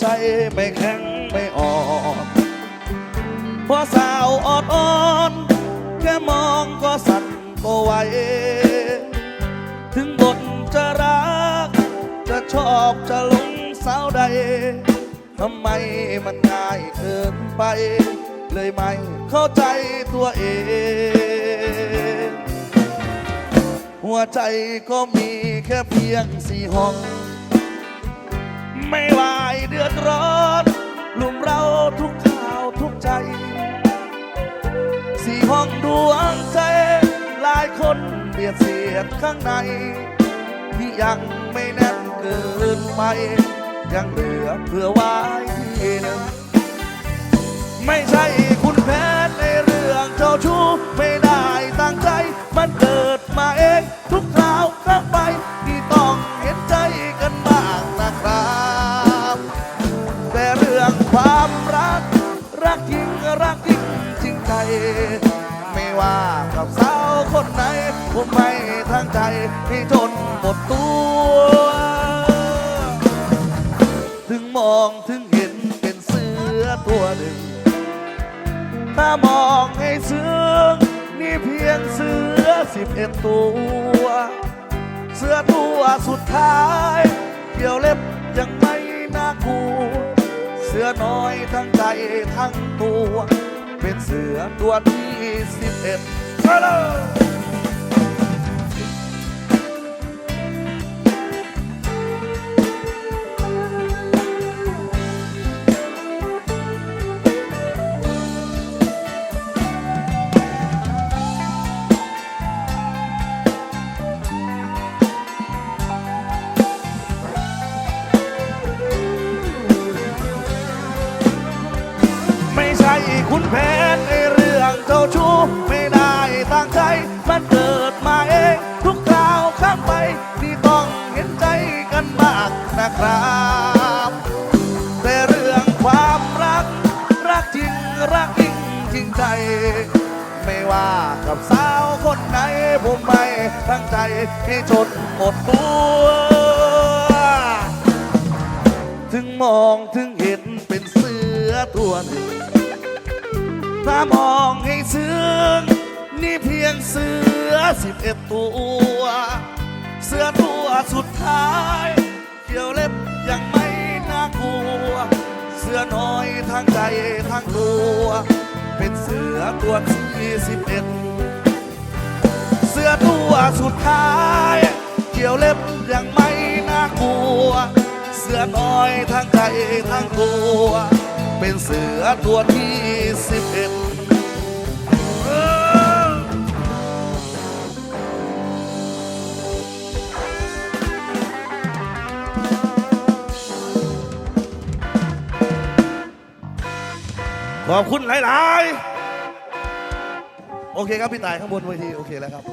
ใจไม่แข็งไม่อ่อนพอสาวอดอ่อน แค่มองก็สั่นก็ไหวถึงบทจะรัก จะชอบจะหลงสาวใดทำไมมันง่ายเกินไป เลยไม่เข้าใจตัวเอง หัวใจก็มีแค่เพียงสี่ห้อง ไม่วา ดือดร้อนลุมเราทุกข่าวทุกใจ สี่ห้องดวงใจ หลายคนเบียดเสียดข้างใน ที่ยังไม่แน่นเกินไป ยังเหลือเพื่อไว้ที่หนึ่งไม่ใช่ รักจริงจริงใจ ไม่ว่ากับสาวคนไหน ผมไม่ทั้งใจให้จนหมดตัว ถึงมองถึงเห็นเป็นเสือตัวหนึ่ง ถ้ามองให้ซึ้งนี่เพียงเสือสิบเอ็ดตัว เสือตัวสุดท้ายเกี่ยวเล็บยังไม่น่ากลัว สือน้อยทั้งใจทั้งตัว เป็นเสือตัวที่สิบเอ็ดมาเลย คุณแผนในเรื่องเจ้าชู้ไม่ได้ตั้งใจ มันเกิดมาเอง ทุกคราวข้ามไปที่ต้องเห็นใจกันบ้างนะครับแต่เรื่องความรัก รักจริงรักจริงจริงใจ ไม่ว่ากับสาวคนไหน ผมไม่ตั้งใจให้จนหมดตัวถึงมองถึงเห็นเป็นเสือตัวหนึ่ง ถ้ามองให้ซึ้งนี่เพียงเสือสิบเอ็ดตัว เสือตัวสุดท้ายเกี่ยวเล็บยังไม่น่ากลัว เสือน้อยทั้งใจทั้งตัว เป็นเสือตัวที่สิบเอ็ดเสื้อตัวสุดท้ายเกี่ยวเล็บยังไม่น่ากลัว เสื้อน้อยทั้งใจทั้งตัว เป็นเสือตัวที่สิบ ขอบคุณหลาย ๆ โอเคครับพี่ตายข้างบนเวทีโอเคแล้วครับ